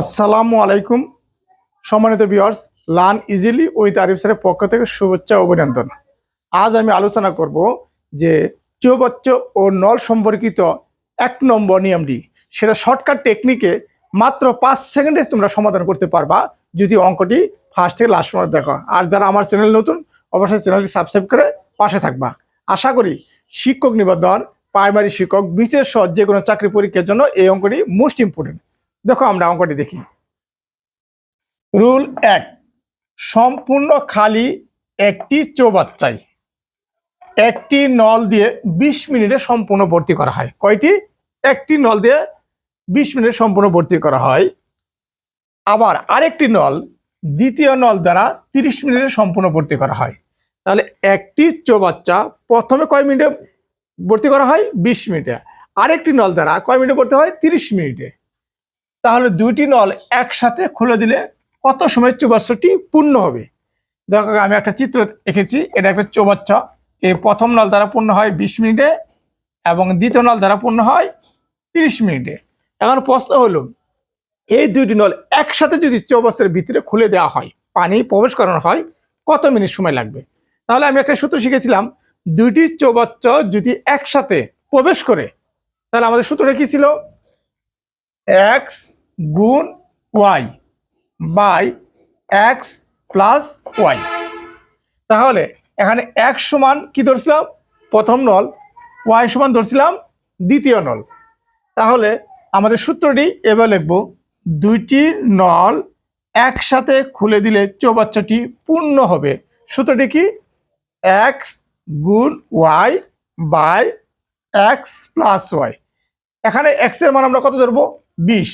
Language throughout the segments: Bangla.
আসসালামু আলাইকুম। সম্মানিত viewers learn easily with Arif স্যারের পক্ষ থেকে শুভেচ্ছা অভিনন্দন। আজ আমি আলোচনা করব যে চৌবাচ্চ ও নল সম্পর্কিত এক নম্বর নিয়মটি। সেটা শর্টকাট টেকনিকে মাত্র পাঁচ সেকেন্ডে তোমরা সমাধান করতে পারবা। যদি অঙ্কটি ফার্স্ট থেকে লাস্ট পর্যন্ত দেখো। আর যারা আমার চ্যানেল নতুন, অবশ্যই চ্যানেলটি সাবস্ক্রাইব করে পাশে থাকবা। আশা করি শিক্ষক নিবন্ধন প্রাইমারি শিক্ষক, বিশেষ সহ যে কোনো চাকরি পরীক্ষার জন্য এই অঙ্কটি মোস্ট ইম্পর্টেন্ট দেখো, আমরা অঙ্কটি দেখি। রুল এক, সম্পূর্ণ খালি একটি চৌবাচ্চায় একটি নল দিয়ে বিশ মিনিটে সম্পূর্ণ ভর্তি করা হয়। কয়টি? একটি নল দিয়ে বিশ মিনিটে সম্পূর্ণ ভর্তি করা হয়। আবার আরেকটি নল, দ্বিতীয় নল দ্বারা তিরিশ মিনিটে সম্পূর্ণ ভর্তি করা হয়। তাহলে একটি চৌবাচ্চা প্রথমে কয় মিনিটে ভর্তি করা হয়? বিশ মিনিটে। আরেকটি নল দ্বারা কয় মিনিটে ভর্তি হয়? তিরিশ মিনিটে। তাহলে দুইটি নল একসাথে খুলে দিলে কত সময় চৌবাচ্চাটি পূর্ণ হবে? দেখো, আমি একটা চিত্র এঁকেছি, এটা একটা চৌবাচ্চা এই প্রথম নল দ্বারা পূর্ণ হয় বিশ মিনিটে এবং দ্বিতীয় নল দ্বারা পূর্ণ হয় তিরিশ মিনিটে। এখন প্রশ্ন হলো, এই দুইটি নল একসাথে যদি চৌবাচ্চার ভিতরে খুলে দেওয়া হয়, পানি প্রবেশ করানো হয়, কত মিনিট সময় লাগবে? তাহলে আমি একটা সূত্র শিখেছিলাম, দুইটি চৌবাচ্চা যদি একসাথে প্রবেশ করে, তাহলে আমাদের সূত্রটা কি ছিল? এক্স গুণ Y by X plus Y. তাহলে এখানে এক সমান কি ধরছিলাম? প্রথম নল, ওয়াই সমান ধরছিলাম দ্বিতীয় নল। তাহলে আমাদের সূত্রটি এবার লিখব, দুইটি নল একসাথে খুলে দিলে চৌবাচ্চাটি পূর্ণ হবে। সূত্রটি কি? এক্স গুণ Y by X plus Y. এখানে এক্সের মান আমরা কত ধরবো? বিশ।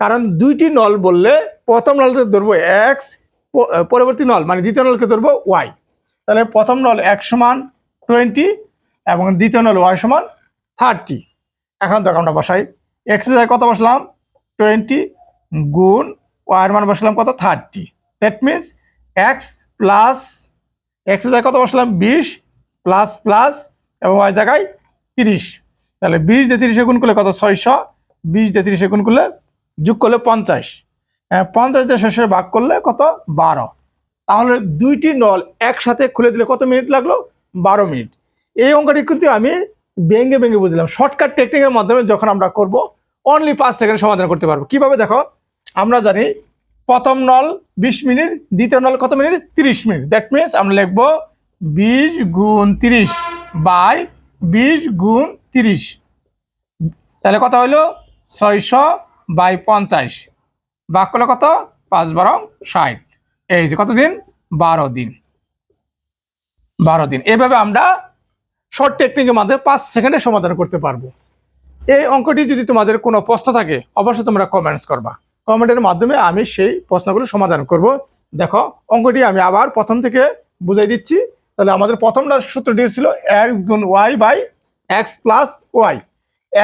কারণ দুইটি নল বললে প্রথম নলকে ধরবো এক্স পরবর্তী নল মানে দ্বিতীয় নলকে ধরবো ওয়াই। তাহলে প্রথম নল এক সমান টোয়েন্টি এবং দ্বিতীয় নল ওয়াই সমান থার্টি। এখন দেখো আমরা বসাই। এক্সের কত বসলাম? টোয়েন্টি গুণ ওয়াইয়ের মান বসলাম কত? Thirty. That means X plus, এক্সের কত বসলাম? বিশ প্লাস প্লাস এবং ওয়াই জায়গায় তিরিশ। তাহলে বিশ দিয়ে তিরিশে গুণ করলে কত? ছয়শো। বিশ দিয়ে তিরিশে গুণ করলে যোগ করলে পঞ্চাশ। হ্যাঁ, পঞ্চাশ দিয়ে শেষে ভাগ করলে কত? বারো। তাহলে দুইটি নল একসাথে খুলে দিলে কত মিনিট লাগল? বারো মিনিট। এই অঙ্কটি কিন্তু আমি ভেঙে ভেঙে বুঝলাম। শর্টকাট টেকনিকের মাধ্যমে যখন আমরা করব অনলি পাঁচ সেকেন্ড সমাধান করতে পারব। কীভাবে দেখো? আমরা জানি প্রথম নল বিশ মিনিট দ্বিতীয় নল কত মিনিট? তিরিশ মিনিট। দ্যাট মিনস আমরা লিখব বিশ গুণ তিরিশ বাই বিশ গুণ তিরিশ। তাহলে কথা হলো? ছয়শো বাই পঞ্চাশ। বাক করলে কত? পাঁচ বারো ষাট। এই যে কতদিন বারো দিন। বারো দিন। এভাবে আমরা শর্ট টেকনিকের মাধ্যমে পাঁচ সেকেন্ডে সমাধান করতে পারব। এই অঙ্কটি যদি তোমাদের কোনো প্রশ্ন থাকে, অবশ্যই তোমরা কমেন্টস করবা। কমেন্টের মাধ্যমে আমি সেই প্রশ্নগুলো সমাধান করব। দেখো, অঙ্কটি আমি আবার প্রথম থেকে বুঝাই দিচ্ছি। তাহলে আমাদের প্রথমটা সূত্রটি ছিল এক্স গুণ Y by X plus Y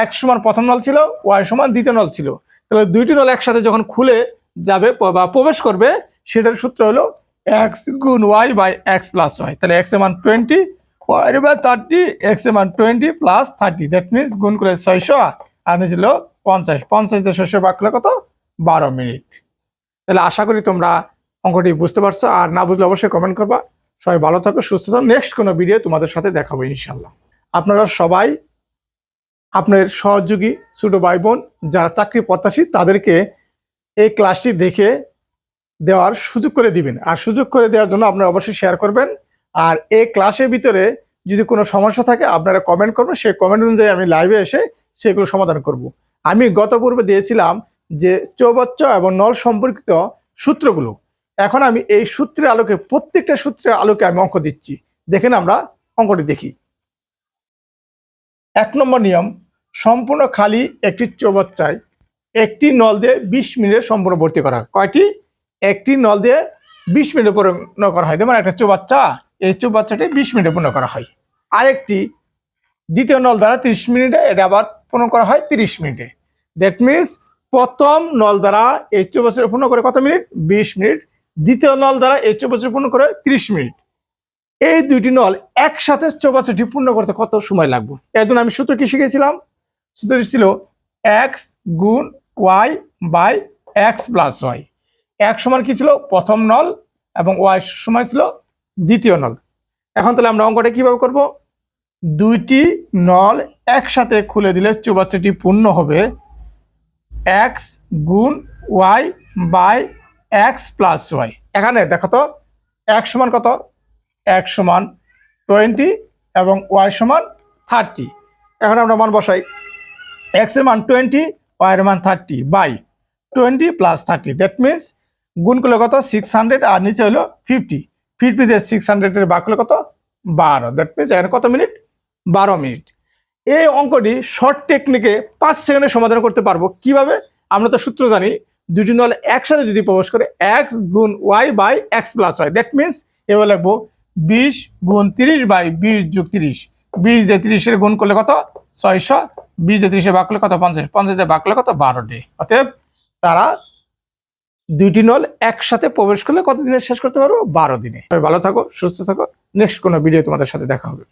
X সমান প্রথম নল ছিল, ওয়াই সমান দ্বিতীয় নল ছিল। তাহলে দুইটি নল একসাথে যখন খুলে যাবে বা প্রবেশ করবে, সেটার সূত্র হলো এক্স গুণ Y by X plus Y তাহলে X এমান twenty Y by thirty X এমান twenty plus thirty that means গুণ করে ছয়শো আর নিয়েছিল পঞ্চাশ। পঞ্চাশ দিয়ে ছয়শো বাক করলে কত? বারো মিনিট। তাহলে আশা করি তোমরা অঙ্কটি বুঝতে পারছ, আর না বুঝলে অবশ্যই কমেন্ট করবা। সবাই ভালো থাকো, সুস্থ থাকো। নেক্সট কোনো ভিডিও তোমাদের সাথে দেখাবো ইনশাল্লাহ আপনারা সবাই আপনার সহযোগী ছোটো ভাই বোন যারা চাকরি প্রত্যাশী, তাদেরকে এই ক্লাসটি দেখে দেওয়ার সুযোগ করে দিবেন। আর সুযোগ করে দেওয়ার জন্য আপনারা অবশ্যই শেয়ার করবেন। আর এই ক্লাসের ভিতরে যদি কোনো সমস্যা থাকে, আপনারা কমেন্ট করবেন। সেই কমেন্ট অনুযায়ী আমি লাইভে এসে সেগুলো সমাধান করব। আমি গত পূর্বে দিয়েছিলাম যে চৌবাচ্চ এবং নল সম্পর্কিত সূত্রগুলো। এখন আমি এই সূত্রের আলোকে, প্রত্যেকটা সূত্রের আলোকে আমি অঙ্ক দিচ্ছি। দেখেন আমরা অঙ্কটি দেখি। এক নম্বর নিয়ম সম্পূর্ণ খালি একটি চৌবাচ্চায় একটি নল দিয়ে বিশ মিনিটে সম্পূর্ণ ভর্তি করা। হয় কয়টি? একটি নল দিয়ে বিশ মিনিটে পূর্ণ করা হয়। যেমন একটা চৌবাচ্চা, এই চৌবাচ্চাটি বিশ মিনিটে পূর্ণ করা হয়। আরেকটি, দ্বিতীয় নল দ্বারা তিরিশ মিনিটে, এটা আবার পূর্ণ করা হয় তিরিশ মিনিটে। দ্যাট মিনস প্রথম নল দ্বারা এই চৌবাচ্চাটি পূর্ণ করে কত মিনিট? বিশ মিনিট। দ্বিতীয় নল দ্বারা এই চৌবাচ্চাটি পূর্ণ করে তিরিশ মিনিট। এই দুইটি নল একসাথে চৌবাচ্চাটি পূর্ণ করতে কত সময় লাগবে? এর জন্য আমি সূত্র কি শিখেছিলাম? সূত্রটি ছিল এক্স গুণ Y by X plus Y এক সমান কি ছিল? প্রথম নল এবং ওয়াই সময় ছিল দ্বিতীয় নল। এখন তাহলে আমরা অঙ্কটা কীভাবে করব? দুইটি নল একসাথে খুলে দিলে চৌবাচ্চাটি পূর্ণ হবে এক্স গুণ Y by X plus Y এখানে দেখো তো এক সমান কত? এক সমান টোয়েন্টি এবং ওয়াই সমান থার্টি এখন আমরা মান বসাই। এক্সের মান টোয়েন্টি ওয়াই এর মান thirty by twenty plus thirty that means গুণ করলে কত? সিক্স হান্ড্রেড আর নিচে হলো ফিফটি ফিফটি দিয়ে সিক্স হান্ড্রেডের বাক হলো কত? বারো। দ্যাট মিনস এখানে কত মিনিট? বারো মিনিট। এই অঙ্কটি শর্ট টেকনিকে পাঁচ সেকেন্ডে সমাধান করতে পারব। কীভাবে? আমরা তো সূত্র জানি দুটি নল একসাথে যদি প্রবেশ করে এক্স গুণ Y by X plus Y that means এবার লিখব বিশ গুণ তিরিশ বাই বিশ যোগ তিরিশ। বিশ দিয়ে তিরিশের গুণ করলে কত? ছয়শো বিশ দিয়ে ত্রিশে ভাগ করলে কত? পঞ্চাশ। পঞ্চাশ দিয়ে ভাগ করলে কত? বারো ডে। অতএব তারা দুইটি নল একসাথে প্রবেশ করলে কত দিনে শেষ করতে পারব? বারো দিনে। ভালো থাকো, সুস্থ থাকো। নেক্সট কোনো ভিডিও তোমাদের সাথে দেখা হবে।